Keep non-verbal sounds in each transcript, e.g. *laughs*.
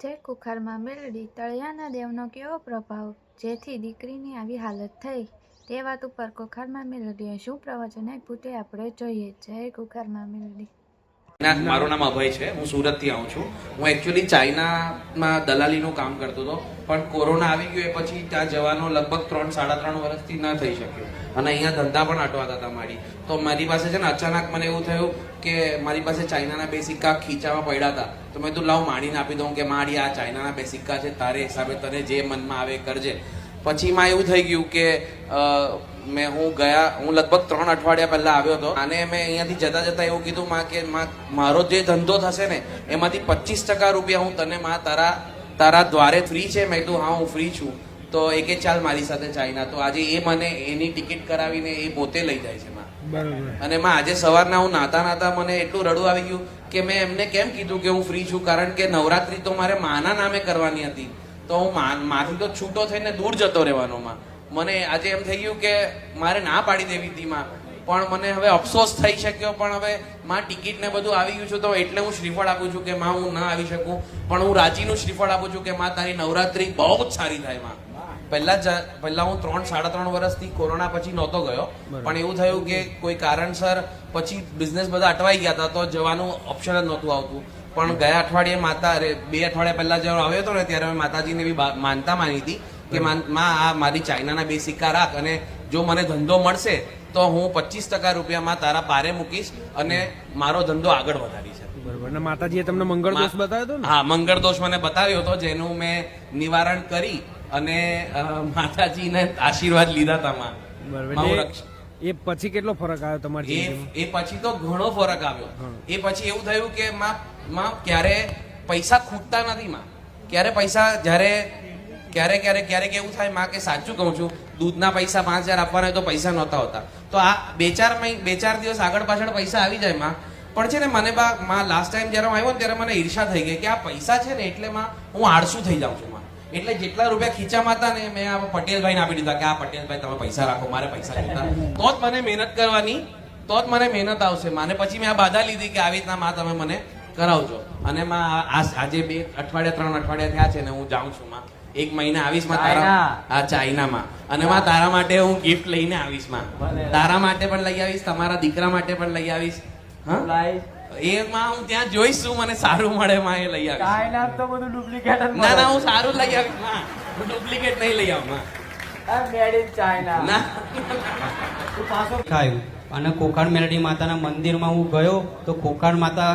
જય કુખારમાં મેલડી તળિયાના દેવનો કેવો પ્રભાવ? જેથી દીકરીની આવી હાલત થઈ. તે વાત ઉપર કુખારમાં મેલડીએ શું પ્રવચન આપ્યું તે આપણે જોઈએ. જય કુખારમાં મેલડી. ના મારું નામ અભય છે. હું સુરતથી આવું છું. હું એકચ્યુઅલી ચાઇનામાં દલાલીનું કામ કરતો હતો. પણ કોરોના આવી ગયો એ પછી ત્યાં જવાનો લગભગ ત્રણ, સાડા ત્રણ વર્ષથી ન થઈ શક્યો. અને અહીંયા ધંધા પણ અટવાતા હતા મારી. તો મારી પાસે છે ને અચાનક મને એવું થયું કે મારી પાસે ચાઇનાના બે સિક્કા ખીચામાં પડ્યા હતા. તો મેં તું લાવ માણીને આપી દઉં કે માડી આ ચાઇનાના બે સિક્કા છે, તારે હિસાબે તને જે મનમાં આવે કરજે. પછી માં એવું થઈ ગયું કે મેં હું ગયા હું લગભગ ત્રણ અઠવાડિયા પહેલા આવ્યો હતો. અને મેં અહીંયાથી જતા જતા એવું કીધું માં કે મારો જે ધંધો થશે ને એમાંથી પચીસ ટકા રૂપિયા હું તને માં તારા તારા દ્વારે ફ્રી છે. મેં કીધું હા હું ફ્રી છું. તો એકે ચાલ મારી સાથે ચાઇના તો આજે એ મને એની ટિકિટ કરાવીને એ પોતે લઈ જાય છે અને માં આજે સવારના હું નાતા નાતા મને એટલું રડું આવી ગયું કે મેં એમને કેમ કીધું કે હું ફ્રી છું? કારણ કે નવરાત્રી તો મારે માના નામે કરવાની હતી. તો હું માથી તો છૂટો થઈને દૂર જતો રહેવાનો માં. મને આજે એમ થઈ ગયું કે મારે ના પાડી દેવી હતી માં પણ મને હવે અફસોસ થઈ શક્યો પણ હવે માં ટિકિટ ને બધું આવી ગયું છે તો એટલે હું શ્રીફળ આપું છું કે માં હું ના આવી શકું. પણ હું રાજીનું શ્રીફળ આપું છું કે માં તારી નવરાત્રી બહુ જ સારી થાયમાં. પહેલા જ પહેલા હું ત્રણ સાડા ત્રણ વર્ષથી કોરોના પછી નહોતો ગયો. પણ એવું થયું કે કોઈ કારણસર પછી બિઝનેસ બધા અટવાઈ ગયા હતા તો જવાનું ઓપ્શન જ નહોતું આવતું. પણ ગયા અઠવાડિયે માતા બે અઠવાડિયા પહેલા જ્યારે આવ્યો હતો ને ત્યારે મેં માતાજીને બી બા- માનતા માની હતી. કે માં આ મારી ચાઇનાના બે સિક્કા રાખ અને જો મને ધંધો મળશે તો હું પચીસ ટકા રૂપિયામાં તારા પારે મૂકીશ અને મારો ધંધો આગળ વધારીશ બરોબર. અને માતાજીએ તમને મંગળ દોષ બતાવ્યો હતો હા મંગળ દોષ મને બતાવ્યો હતો જેનું મેં નિવારણ કરી અને માતાજીને આશીર્વાદ લીધા હતા માં. બરોબર. એ પછી કેટલો ફરક આવ્યો તમારી એ એ પછી તો ઘણો ફરક આવ્યો. એ પછી એવું થયું કે માં માં ક્યારે પૈસા ખૂટતા નથી માં. ક્યારે પૈસા જ્યારે ક્યારે ક્યારેક ક્યારેક એવું થાય, માં, કે સાચું કહું છું, દૂધના પૈસા પાંચ હજાર આપવાના તો પૈસા નહોતા હોતા. તો આ બે ચાર બે ચાર દિવસ આગળ પાછળ પૈસા આવી જાય, માં. પણ છે ને, મને બા, માં લાસ્ટ ટાઈમ જ્યારે આવ્યો ને, ત્યારે મને ઈર્ષા થઈ ગઈ કે આ પૈસા છે ને, એટલે માં, હું આળસુ થઈ જાઉં છું, માં. એટલે જેટલા રૂપિયા ખીચામાં હતા ને, મેં આ પટેલભાઈને આપી દીધા કે, આ પટેલભાઈ, તમે પૈસા રાખો, મારે પૈસા જોતા. તો જ મને મહેનત કરવાની, તો જ મને મહેનત આવશે માને પછી મેં આ બાધા લીધી કે આવી રીતના, માં, તમે મને કરાવજો. અને માં આજે બે અઠવાડિયા, ત્રણ અઠવાડિયા થયા છે ને, હું જાઉં છું, માં. એક મહિના આવીશમાં તારા આ ચાઇનામાં. અને માં તારા માટે હું ગિફ્ટ લઈને આવીશમાં. તારા માટે પણ લઈ આવીશ તમારા દીકરા માટે પણ લઈ આવીશ. હા? એ માં હું ત્યાં જોઈશ શું મને સારું મળે માં એ લઈ આવીશ. ચાઇના તો બધું ડુપ્લિકેટ ના ના હું સારું લઈ આવીશમાં. હું ડુપ્લિકેટ નહીં લઈ આવું માં. મેડ ઇન ચાઇના ના. તું પાછો ખાયું. અને કોકાણ મેલડી માતાના મંદિરમાં હું ગયો તો કોકાણ માતા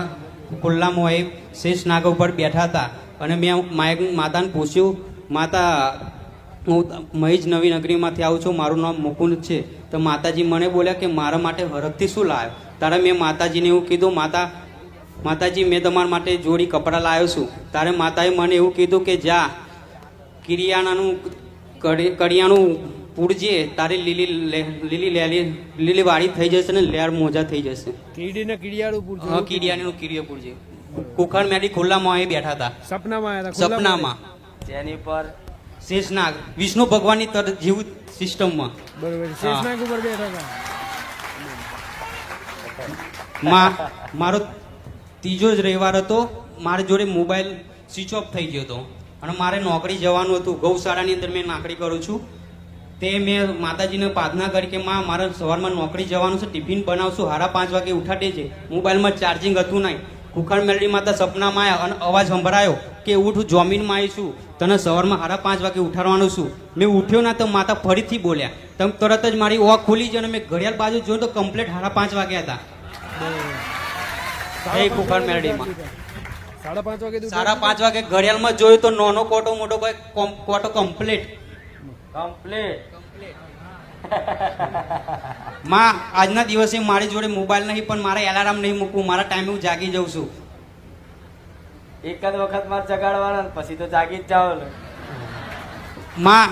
ખુલ્લામાં એ શેષ નાગ ઉપર બેઠા હતા. અને મેં માયક માતાને પૂછ્યું માતા હું મહીજ નવી નગરીમાંથી આવું છું મારું નામ મુકુંદ છે. તો માતાજી મને બોલ્યા કે મારા માટે હરખથી શું લાવ્યો? તારે મેં માતાજીને એવું કીધું માતા માતાજી મેં તમારા માટે જોડી કપડાં લાવ્યો છું. તારે માતાએ મને એવું કીધું કે જા કિરિયાણાનું કડી- કડિયાણું પૂરજે તારે લીલી લીલી લેલી લીલી વાળી થઈ જશે ને લેર મોજા થઈ જશે. કીડીને કીડિયાળું પૂરજો હા કિરિયાણીનું કિરિયો પૂરજે. કુખણ મેડી ખુલ્લામાં અહીં બેઠા હતા. સપનામાં સપનામાં. જેની પર શેષનાગ વિષ્ણુ ભગવાનની તર જેવું સિસ્ટમમાં. બરોબર. શેષનાગ ઉપર બેઠા હતા. માં મારો ત્રીજો જ રવિવાર હતો. મારી જોડે મોબાઈલ સ્વિચ ઓફ થઈ ગયો હતો. અને મારે નોકરી જવાનું હતું. ગૌશાળાની અંદર મેં નોકરી કરું છું. તે મેં માતાજીને પ્રાર્થના કરી કે માં મારે સવારમાં નોકરી જવાનું છે. ટિફિન બનાવશું. સાડા પાંચ વાગે ઉઠાડે છે. મોબાઈલમાં ચાર્જિંગ હતું નહીં. કુખાડ મેલડી માતા સપનામાં આવ્યા અને અવાજ સંભળાયો કે ઉઠ જમીનમાં આવી છું તને સવારમાં સાડા પાંચ વાગે ઉઠાડવાનું છું. મેં ઉઠ્યો ના તો માતા ફરીથી બોલ્યા તમે તરત જ મારી ઓખ ખુલી છે અને મેં ઘડિયાળ બાજુ જોયું તો કમ્પ્લેટ સાડા પાંચ વાગ્યા હતા. એ કુખાડ મેલડીમાં. સાડા પાંચ વાગે સાડા પાંચ વાગે ઘડિયાળમાં જોયું તો નાનો કોટો મોટો ભાઈ કોટો કમ્પ્લેટ કમ્પ્લીટ કમ્પ્લીટ માં આજના દિવસે મારી જોડે મોબાઈલ નહીં પણ મારે એલાર્મ નહીં મૂકવું. મારા ટાઈમે હું જાગી જાઉં છું. એક જ વખતમાં જગાડવાના પછી તો જાગી જ જાઓ ને. માં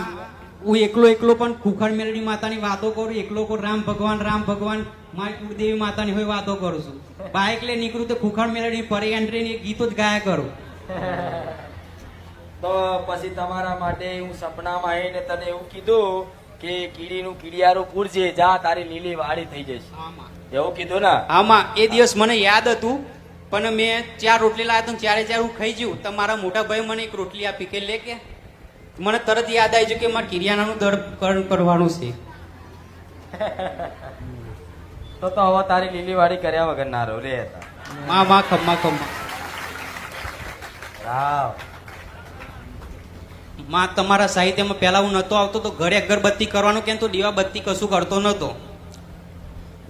હું એકલો એકલો પણ ખુખાડ મેલડી માતાની વાતો કરું. એકલો કરું રામ ભગવાન રામ ભગવાન મારી કુળદેવી માતાની હોય વાતો કરું છું. બાઇક લઈ નીકળું તો ખુખાડ મેલડી ફરી એન્ટ્રી ગીતો જ ગાયા કરું. *laughs* તો પછી તમારા માટે હું સપનામાં આવીને તને એવું કીધું કે કીડીનું કીડિયારું પૂરજે જા તારી લીલી વાડી થઈ જશે એવું કીધું ને? આમાં એ દિવસ મને યાદ હતું પણ મેં ચાર રોટલી લાવ્યા તો ચારે ચાર હું ખાઈ ગયું. તો મારા મોટા ભાઈ મને એક રોટલી આપી કે લે કે મને તરત યાદ આવી ગયું કે મારે કિરિયાનાનું દર કર- કરવાનું છે. તો તો હવે તારી લીલી વાડી કર્યા વગર ના રહો રે હતા મા માં ખમ્મા ખમ્મા રાવ. માં તમારા સાહિત્યમાં પહેલા હું નહોતો આવતો તો ઘરે અગરબત્તી કરવાનું કેમ? તો દીવાબત્તી કશું કરતો નહોતો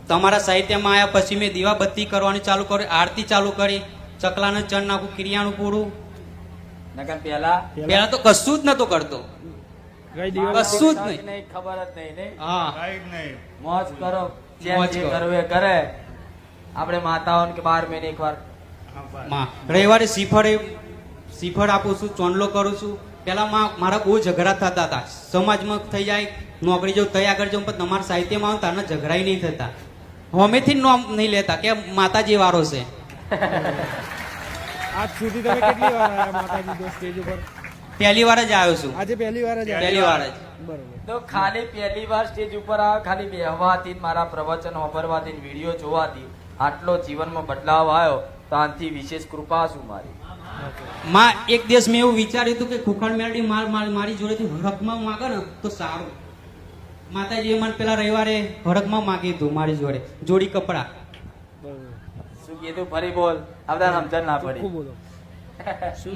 તમારા સાહિત્યમાં આવ્યા પછી મેં દીવાબત્તી કરવાની ચાલુ કરી આરતી ચાલુ કરી ચકલાને ચણ નાખું કિરિયાનું પૂરું. નકર પેલા પહેલા તો કશું જ નતો કરતો. કશું જ નહીં. નહીં ખબર જ નહીં નહીં હા. મોજ કરો. કરવું એ કરે. આપણે માતાઓને કે બાર મહિને એકવારમાં રવિવારે શ્રીફળ શ્રીફળ આપું છું ચોંડલો કરું છું. પેલા માં મારા બહુ ઝઘડા થતા હતા. સમાજમાં થઈ જાય નોકરી જો તૈયાર આગળ જાઉં પણ તમારા સાહિત્યમાં આવતા તારના ઝઘડાય નહીં થતા. હોમેથી જ નોમ નહીં લેતા કે માતાજી વારો છે. *laughs* આજ સુધી તમે કેટલી વાર આવ્યા માતાજી સ્ટેજ ઉપર? પહેલી વાર જ આવ્યો છું. આજે પહેલી વાર જ પહેલી વાર જ. બરોબર. તો ખાલી પહેલી વાર સ્ટેજ ઉપર આવ્યા ખાલી બેહવાથી મારા પ્રવચન વાપરવાથી વીડિયો જોવાથી આટલો જીવનમાં બદલાવ આવ્યો તો આનાથી વિશેષ કૃપા શું મારી? માં એક દિવસ મેં એવું વિચાર્યું હતું કે ખુખાણ મેળડી માર જોડેથી હડકમાં માગે ને તો સારું. માતાજીએ મને પેલા રવિવારે હડકમાં માગી હતું મારી જોડે જોડી કપડા. બરોબર શું કીધું? ફરી બોલ. આ બધા સમજણ ના પડી.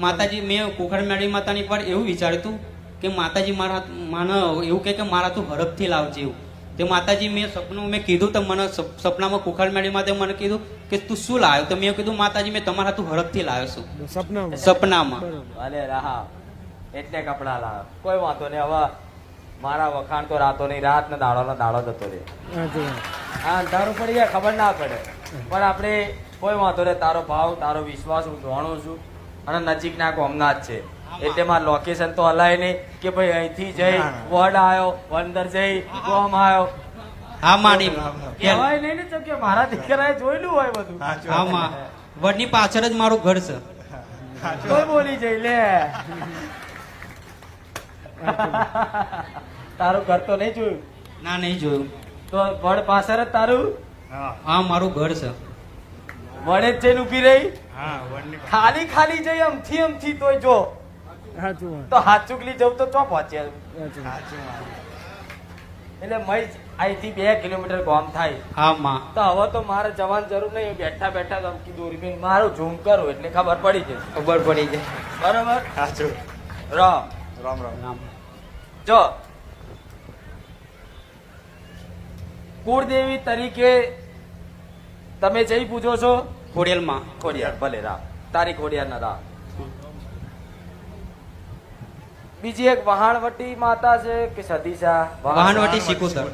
માતાજી મેં કુખડ મેળડી માતાની પર એવું વિચાર્યું હતું કે માતાજી મારા મને એવું કહે કે મારા તું હડપથી લાવજે એવું. તે માતાજી મેં સપનું મેં કીધું તો મને સપ- સપનામાં કુખડ મેળી માતે મને કીધું કે તું શું લાવ્યો? તો મેં કીધું માતાજી મેં તમારા તું હડપથી લાવ્યો છું. સપનામાં? સપનામાં. બરોબર. રાહા એટલે કપડા લાવ કોઈ વાંધો નહીં હવે મારા વખાણ તો રાતો નહીં રાત ને દાડો ને દાડો જતો રહે હા અંધારું પડી જાય ખબર ના પડે. પણ આપણે કોઈ વાંધો નહીં તારો ભાવ તારો વિશ્વાસ હું જાણું છું. અને નજીકના કોમના જ છે. એટલે માં લોકેશન તો હલાય નહીં કે ભાઈ અહીંથી જઈ વડ આવ્યો વંદર જઈ કોમ આવ્યો હા માની કહેવાય નહીં ને કે મારા દીકરાએ જોયેલું હોય બધું. હા માં વડની પાછળ જ મારું ઘર છે. કોઈ બોલી જઈ લે. તારું ઘર તો નહીં જોયું? ના નહીં જોયું. તો વડ પાછળ જ તારું? હા. મારું ઘર છે. વડે જ જઈને ઊભી રહી? ખાલી ખાલી જઈ અમથી અમથી તોય જો. સાચું તો હાચુકલી ચૂકલી જવું તો ચો પહોંચે સાચું. એટલે મય અહીંથી બે કિલોમીટર ગામ થાય. હા તો હવે તો મારે જવાની જરૂર નહીં. બેઠા બેઠા ધમકી દોરી મેં મારું ઝૂમ કરું એટલે ખબર પડી જશે ખબર પડી જાય. બરોબર? રામ. રામ. જો. કુળદેવી તરીકે તમે જઈ પૂજો છો? ખોડિયાલમાં. ખોડિયાર ભલે રામ. તારી ખોડિયાર ના રામ. બીજી એક વહાણવટી માતા છે કે સતીશા વહાણવટી શીખોતર.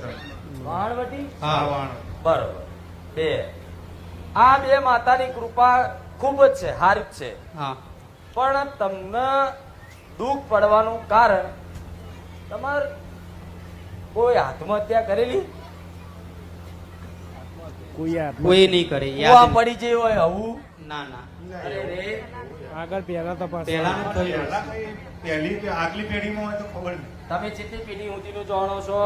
વહાણવટી? હા. બરોબર. બે. આ બે માતાની કૃપા ખૂબ જ છે હારી છે. પણ તમને દુઃખ પડવાનું કારણ તમાર કોઈ આત્મહત્યા કરેલી? કોઈ નહીં કરે પડી જઈ હોય આવું? ના ના. અરે રે. આગળ પહેલા તપાસ પહેલાનું થયું પહેલી કે આગલી પેઢીમાં હોય તો ખબર નહીં. તમે કેટલી પેઢી ઊંધીનું જાણો છો?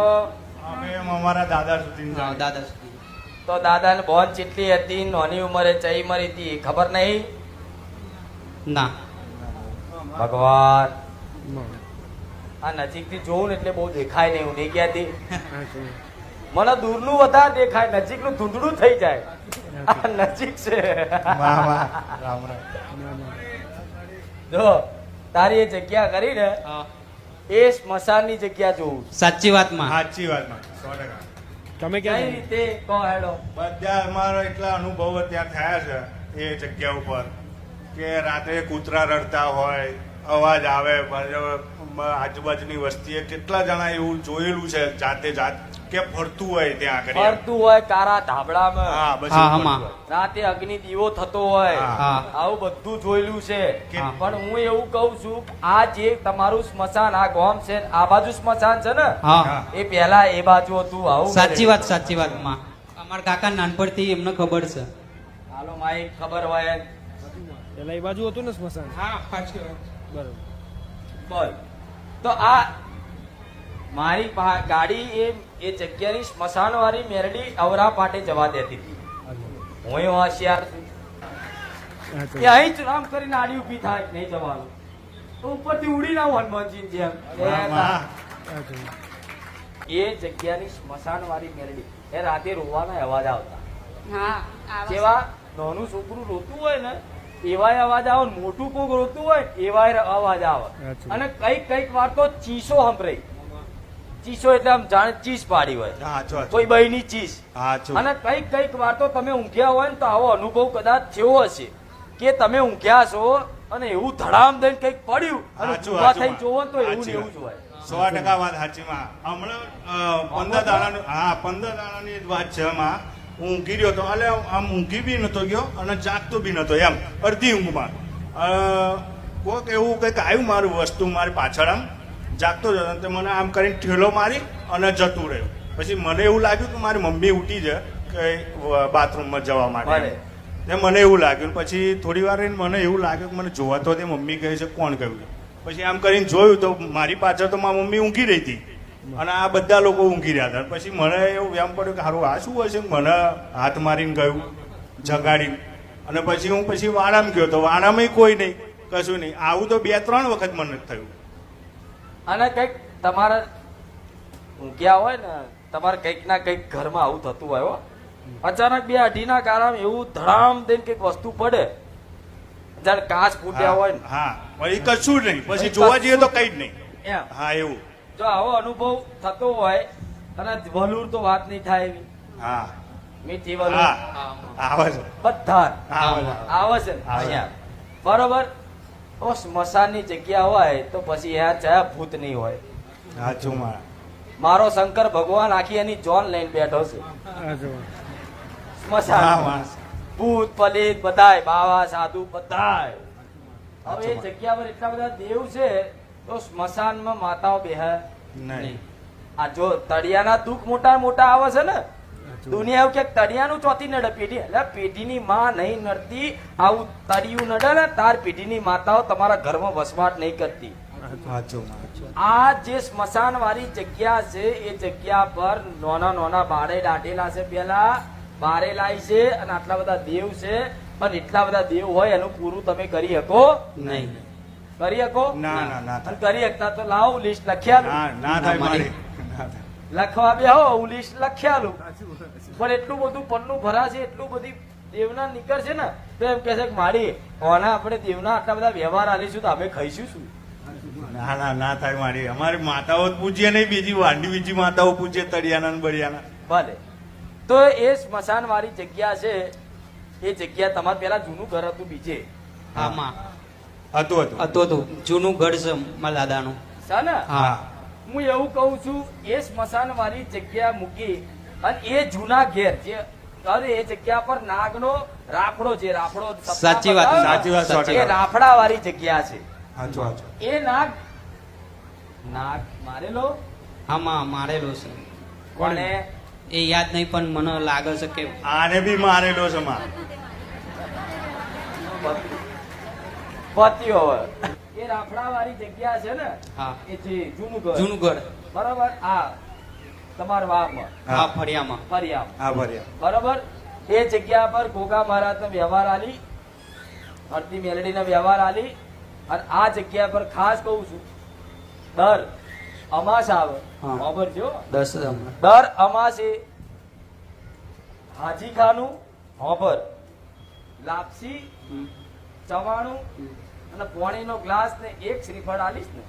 અમે અમારા દાદા સુધી દાદા સુધી. તો દાદાને બોન ચેટલી હતી નાની ઉંમરે ચઈ મરી હતી ખબર નહીં? ના. ભગવાન. આ નજીકથી જોઉં ને એટલે બહુ દેખાય નહીં હું નહીં વાત. મને દૂરનું વધારે દેખાય નજીકનું ધૂંધળું થઈ જાય. આ નજીક છે. રામ રામ. જો તારી એ જગ્યા કરી ને. એ સ્મશાનની જગ્યા જોવું સાચી વાતમાં. સાચી વાત સો ટકા. તમે કઈ રીતે? કહો હેડો? બધા અમારો એટલા અનુભવો ત્યાં થયા છે એ જગ્યા ઉપર કે રાત્રે કૂતરા રડતા હોય અવાજ આવે આજુબાજુની વસ્તીએ કેટલા જણા એવું જોયેલું છે જાતે જાત કે ફરતું હોય ત્યાં આગળ ફરતું હોય કારા ધાબળામાં. હા બસ. રાતે અગ્નિ દીવો થતો હોય. આવું બધું જોયેલું છે. પણ હું એવું કહું છું આ જે તમારું સ્મશાન આ ગોમ છે આ બાજુ સ્મશાન છે ને. એ પેલા એ બાજુ હતું આવું સાચી વાત સાચી વાતમાં. અમારા કાકા નાનપણથી એમને ખબર છે. હાલો માઈ ખબર હોય પેલા એ બાજુ હતું ને સ્મશાન? હા સાચી વાત બરોબર. બોલ. તો આ મારી ગાડી એ એ જગ્યાની સ્મશાન વાળી મેરડી અવરા પાટે જવા દેતી હતી. હું હોશિયાર છું. અહીં જ રામ કરીને આડી ઊભી થાય નહીં જવાનું. તો ઉપરથી ઉડી ના હનુમાનજી જેમ. એ. એ જગ્યાની સ્મશાન વાળી મેલડી એ રાતે રોવાના અવાજ આવતા. જેવા નાનું છોકરું રોતું હોય ને એવાય અવાજ આવે મોટું કોક રોતું હોય એવાય અવાજ આવે. અને કંઈક કંઈક વાર તો ચીસો સંભળાય. ચીસો એટલે આમ જાણે ચીસ પાડી હોય. કોઈ બહીની ચીસ. અને કંઈક કંઈક વાર તો તમે ઊંઘ્યા હોય ને તો આવો અનુભવ કદાચ થયો હશે કે તમે ઊંઘ્યા છો અને એવું ધડામ દઈને કંઈક પડ્યું અને ઊભા. થઈને જોવો તો એવું ને એવું જ હોય સો ટકા વાત સાચીમાં હમણાં પંદર દાડાનું હા પંદર દાડાની વાત છે એમાં હું ઊંઘી રહ્યો હતો એટલે આમ ઊંઘી બી નતો ગયો અને જાગતો બી નતો એમ. અડધી ઊંઘમાં. અ, કોક એવું કંઈક આવ્યું મારું વસ્તુ મારી પાછળ આમ. જાગતો જ હતો તે મને આમ કરીને ઠેલો મારી અને જતું રહ્યું. પછી મને એવું લાગ્યું કે મારી મમ્મી ઉઠી છે કે બાથરૂમમાં જવા માટે. ને મને એવું લાગ્યું પછી થોડી વાર મને એવું લાગ્યું કે મને જોવા તો તે મમ્મી કહે છે કોણ કહ્યું? પછી આમ કરીને જોયું તો મારી પાછળ તો મારી મમ્મી ઊંઘી રહી હતી. અને આ બધા લોકો ઊંઘી રહ્યા હતા. પછી મને એવું વ્યામ પડ્યું કે સારું આ શું હશે? મને હાથ મારીને ગયું જગાડીને. અને પછી હું પછી વાડામાં ગયો તો વાડામાં કોઈ નહીં કશું નહીં. આવું તો બે ત્રણ વખત મને થયું. અને કંઈક તમારે ઊંઘ્યા હોય ને તમારે કંઈક ના કંઈક ઘરમાં આવું થતું હોય હો. અચાનક બે અઢીના કારણ એવું ધડામ દઈને કંઈક વસ્તુ પડે. જાણે કાચ ફૂટ્યા હોય ને. હા એ કશું જ નહીં. પછી જોવા જઈએ તો કઈ જ નહીં. હા એવું. જો આવો અનુભવ થતો હોય અને વલુર તો વાત નહીં થાય એવી. હા. મીઠી વલુર. હા. આવે છે બધા આવે છે આવે છે અહીંયા બરોબર? તો સ્મશાનની જગ્યા હોય તો પછી યાર જયા ભૂત નહીં હોય. સાચું મારા. મારો શંકર ભગવાન આખી એની જોન લઈને બેઠો છે. સ્મશાન. માણસ. ભૂત પલિત બધાય બાવા સાધુ બધાય. હવે એ જગ્યા પર એટલા બધા દેવ છે તો સ્મશાનમાં માતાઓ બેહે નહીં. આ જો તળિયાના દુઃખ મોટા મોટા આવે છે ને દુનિયા કે તળિયાનું ચોથી નડે પેઢી. એટલે પેઢીની માં નહીં નડતી આવું તળિયું નડે ને તાર પેઢીની માતાઓ તમારા ઘરમાં વસવાટ નહીં કરતી. આ જે સ્મશાન વાળી જગ્યા છે એ જગ્યા પર નોના નોના બારે દાઢેલા છે પેલા બારે લાય છે અને આટલા બધા દેવ છે. પણ એટલા બધા દેવ હોય એનું પૂરું તમે કરી શકો નહીં. કરી શકો? ના ના ના કરી શકતા તો લાવ લિસ્ટ લખ્યા ના ના થાય મારી. ના થાય. લખવા બે હો હું લિસ્ટ લખ્યાલું પણ એટલું બધું પન્નું ભરા છે એટલું બધી દેવના નીકળ છે ને તો એમ કે છે કે મારી ઓના આપણે દેવના આટલા બધા વ્યવહાર આલીશું તો અમે ખાઈશું શું? ના ના ના થાય મારી અમારી માતાઓ પૂછીએ નહીં બીજી વાંડી બીજી માતાઓ પૂજે તળિયાના ને બળિયાના. ભલે. તો એ સ્મશાન વાળી જગ્યા છે એ જગ્યા તમારે પેલા જૂનું ઘર હતું બીજે? આમાં હતું હતું. હતું હતું. જૂનું ઘર છે મલાદાનું દાદાનું. છે ને હા. હું એવું કહું છું એ સ્મશાન વાળી જગ્યા મૂકી અને એ જૂના ઘેર જે અરે એ જગ્યા પર નાગનો રાફડો છે રાફડો સાચી વાત, સાચી વાત, એ રાફડા વાળી જગ્યા છે. સાચું સાચું એ નાગ નાગ મારેલો? આમાં મારેલો છે. કોને એ યાદ નહીં પણ મને લાગે છે કે આને બી મારેલો છે માં પત્યો એ રાફડા વાળી જગ્યા છે ને હા. એ જે જૂનું ઘર. જૂનું ઘર. બરાબર? આ તમારા વાવમાં. હા. ફળિયામાં. ફરિયામ હા ભર્યા બરાબર? એ જગ્યા પર ગોગા મહારાજનો વ્યવહાર આલી અડધી મેલડીનો વ્યવહાર આલી અને આ જગ્યા પર ખાસ કહું છું દર અમાસ આવે. ખબર જો દસ દર અમાસે હાજી ખાનું હોબર લાપસી ચવાણું અને પોણીનો ગ્લાસ ને એક શ્રીફળ આલીશ ને.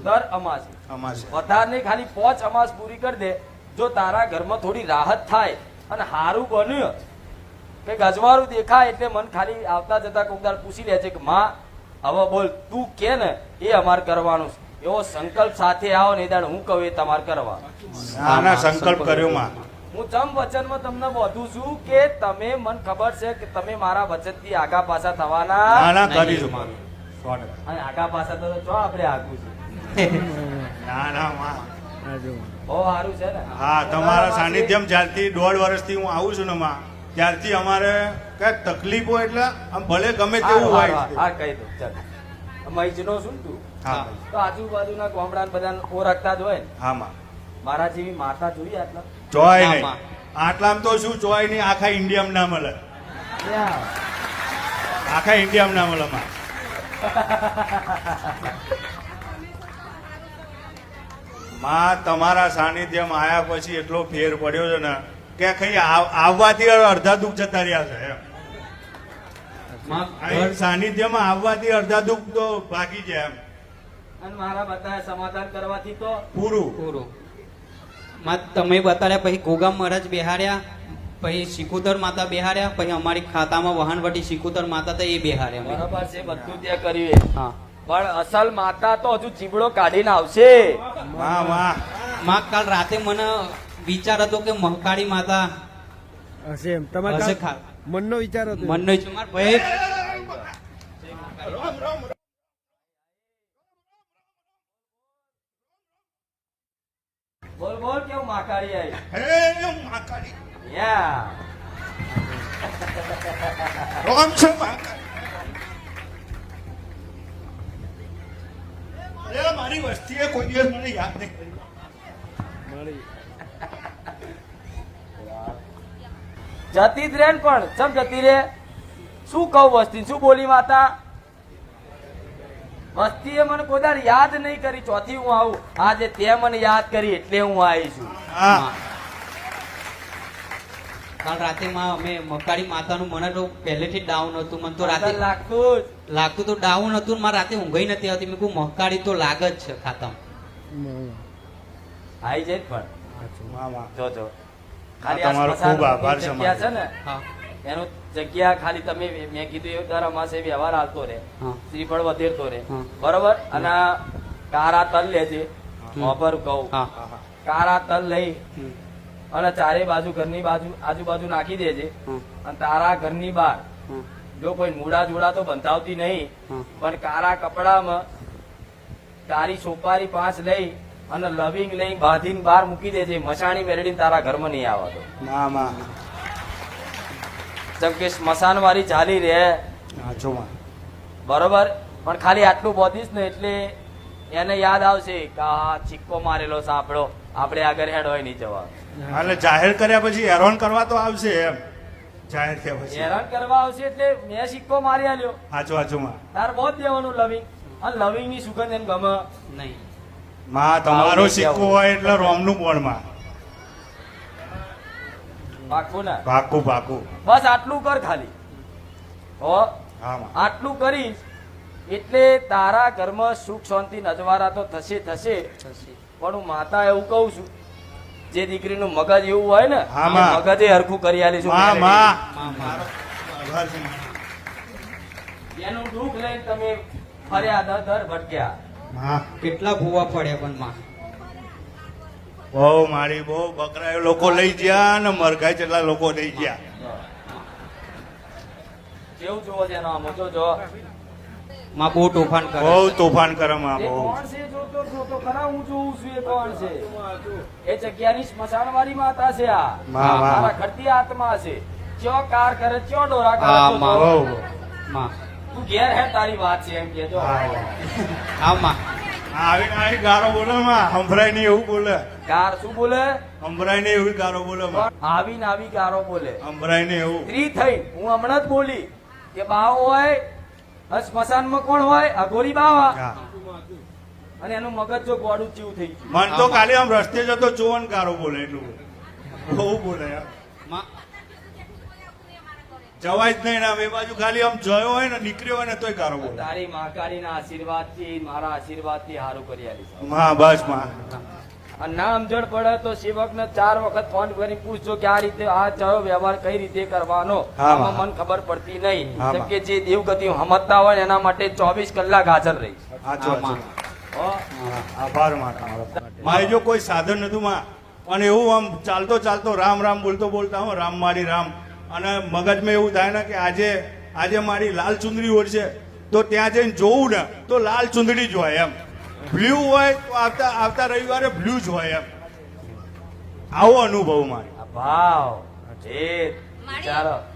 દર અમાસે. અમાસે. વધારે ખાલી પોચ અમાસ પૂરી કરી દે જો તારા ઘરમાં થોડી રાહત થાય અને હારું બન્યું કે ગજવારું દેખાય એટલે મન ખાલી આવતા જતા કોકદાર પૂછી લે છે કે માં હવે બોલ તું કે ને એ અમારે કરવાનું છે. એવો સંકલ્પ સાથે આવો ને દાડ હું કહું એ તમારે કરવા ના ના સંકલ્પ કર્યો માં. હું ચમ વચનમાં તમને બોધું છું કે તમે મન ખબર છે કે તમે મારા વચનથી આગા પાછા થવાના ના. કરીશું મારું અને આગા પાછા તો જો આપણે આગું છે? *laughs* ના ના માં. હા, સારું છે ને. હા તમારા સાનિધ્યમ જ્યારથી દોઢ વર્ષથી હું આવું છું ને માં ત્યારથી અમારે કઈ તકલીફો એટલે આમ ભલે ગમે તેવું હોય હા, કહી દઉં ચાલ. મહીજનો છું ને તું? હા તો આજુબાજુના ગામડા બધા ઓળખતા જ હોય હા માં. મારા જેવી માતા જોઈએ આટલા? જોય નહીં. આટલામાં તો શું જોય નહીં આખા ઇન્ડિયામાં ના મળે. આખા ઇન્ડિયામાં ના મળે માં. *laughs* માં તમારા સાનિધ્યમાં આયા પછી એટલો ફેર પડ્યો છે ને કે કઈ આવવાથી અડધા દુઃખ જતા રહ્યા છે એમ. સાનિધ્યમાં આવવાથી અડધા દુઃખ તો ભાગી જાય એમ. અને મારા બધા સમાધાન કરવાથી તો પૂરું. પૂરું. માં તમે બતાડ્યા પછી ગોગા મહારાજ બિહાર્યા પછી શીખુતર માતા બિહાર્યા પછી અમારી ખાતામાં વહાણવટી શીખુતર માતા તો એ બિહાર્યા. બરાબર છે બધું ત્યાં કર્યું એ. હા. પણ અસલ માતા તો હજુ ચીબડો કાઢીને આવશે. વાહ વાહ. માં કાલ રાતે મને વિચાર હતો કે મહકાળી માતા હશે એમ. તમારે હશે ખા- મનનો વિચાર હતો મનનો ઈચ્છો. માર ભાઈ. બોલ બોલ કેવું માકાળી આવી? હે માકાળી યા રોમ છે મહાકાળી. અરે મારી વસ્તીએ કોઈ દિવસ મને યાદ નહીં કરી. મળી. જતી જ રે ને પણ. ચમ જતી રે શું કહું વસ્તી? શું બોલી માતા? વસ્તીએ મને કોઈ યાદ નહીં કરી. ચોથી હું આવું. આજે તે મને યાદ કરી એટલે હું આવી છું. હા. કાલ રાતે માં અમે મકાળી માતાનું મને તો પહેલેથી ડાઉન હતું. મને તો રાતે લાગતું લાગતું તો ડાઉન હતું ને મારે રાતે ઊંઘઈ નથી આવતી. મેં કહું મકાળી તો લાગ જ છે ખાતમ. આવી જાય પણ. જો જો. ખાલી તમારો ખૂબ આભાર છે જગ્યા છે ને હા. એનું જગ્યા ખાલી તમે મેં કીધું એ તારા માસે વ્યવહાર હાલતો રહે. શ્રી શ્રીફળ વધેરતો રહે. બરોબર? અને કારા તલ લેજે હમ. કહું. કારા તલ લઈ. અને ચારે બાજુ ઘરની બાજુ આજુબાજુ નાખી દેજે. અને તારા ઘરની બહાર જો કોઈ મૂડા જોડા તો બંધાવતી નહીં. પણ કારા કપડામાં તારી સોપારી પાંચ લઈ અને લવિંગ લઈ બાંધીને બહાર મૂકી દેજે. મસાણી મેળવીને તારા ઘરમાં નહીં આવતો જેમ કે સ્મશાન વાળી ચાલી રહે બરોબર? પણ ખાલી આટલું બોધીશ ને એટલે એને યાદ આવશે કે આ સિક્કો મારેલો સાંભળો. આપણે આગળ હેડ હોય નહીં જવા. એટલે જાહેર કર્યા પછી હેરાન કરવા તો આવશે એમ. જાહેર થયા પછી. હેરાન કરવા આવશે એટલે મેં સિક્કો મારી આલ્યો. હાચો હાચો માં. તાર બહુ જ દેવાનું લવિંગ. અને લવિંગની સુગંધ એને ગમે. નહીં. માં તમારો સિક્કો હોય. એટલે રોમનું પણ માં. પાકું ને. પાકું પાકું બસ આટલું કર ખાલી. હો. હા આટલું કરીશ એટલે તારા ઘરમાં સુખ શાંતિ નજવારા તો થશે થશે. પણ હું માતા એવું કહું છું જે દીકરીનું મગજ એવું હોય ને હા, એ મગજે હરખું કરી. આભાર છે. એનું દુઃખ લઈને તમે ફર્યા દર દર ભટક્યા. કેટલા ભૂવા પડ્યા પણ માં. બહુ મારી બહુ બકરા લોકો લઈ ગયા ને મરઘાઈ જેટલા લોકો લઈ ગયા. કેવું જોવો છે એનો આમ? જો. માં બહુ તોફાન કરે બહુ તોફાન કરે માં બહુ. કોણ છે? જોતો જોતો ખરા હું જોઉં છું એ કોણ છે? એ જગ્યાની સ્મશાન વાળી માતા છે આ. માં મારા માં આત્મા છે. ચો કાર કરે ચો ડોરા કરે હા, તો માં. બહુ માં. તું ઘેર હે તારી વાત છે એમ કેજો હા. માં. આવી આવી ગારો બોલે માં. સંભળાય નહીં એવું બોલે. કાર શું બોલે? સંભળાય નહીં એવું ગારો બોલે માં. આવી ને આવી ગારો બોલે. સંભળાય નહીં એવું. સ્ત્રી થઈ હું હમણાં જ બોલી કે બાવ હોય સ્મશાનમાં કોણ હોય? અઘોરી બાવા. હા. અને એનું મગજ જો ગોડું ચીવું થઈ ગયું. મન તો ખાલી આમ રસ્તે જતો જોવન ગારો બોલે એટલું. બોલે. બહુ બોલે. જવાય જ નહીં ને એ બાજુ ખાલી આમ જયો હોય ને નીકળ્યો હોય ને તોય કારો બોલે. તારી મહાકાળીના આશીર્વાદથી મારા આશીર્વાદથી હારું કરી આલી માં બસમાં. ના સમજણ પડે તો સેવકને ચાર વખત ફોન કરી પૂછજો કે આ રીતે આ ચયો વ્યવહાર કઈ રીતે કરવાનો? મન આમાં. ખબર પડતી નહીં. કેમ કે જે દેવગતિ સમજતા હોય એના માટે ચોવીસ કલાક હાજર રહી? આભાર મારે જો કોઈ સાધન નતું માં પણ એવું આમ ચાલતો ચાલતો રામ રામ બોલતો બોલતા હું રામ મારી રામ. અને મગજમાં એવું થાય ને કે આજે આજે મારી લાલ ચુંદડી ઓળશે તો ત્યાં જઈને જોવું ને તો લાલ ચુંદડી જ હોય એમ. બ્લુ હોય તો આવતા આવતા રવિવારે બ્લુ જ હોય એમ. આવો અનુભવ મારે. આ ભાવ. ચાલો. વિચારો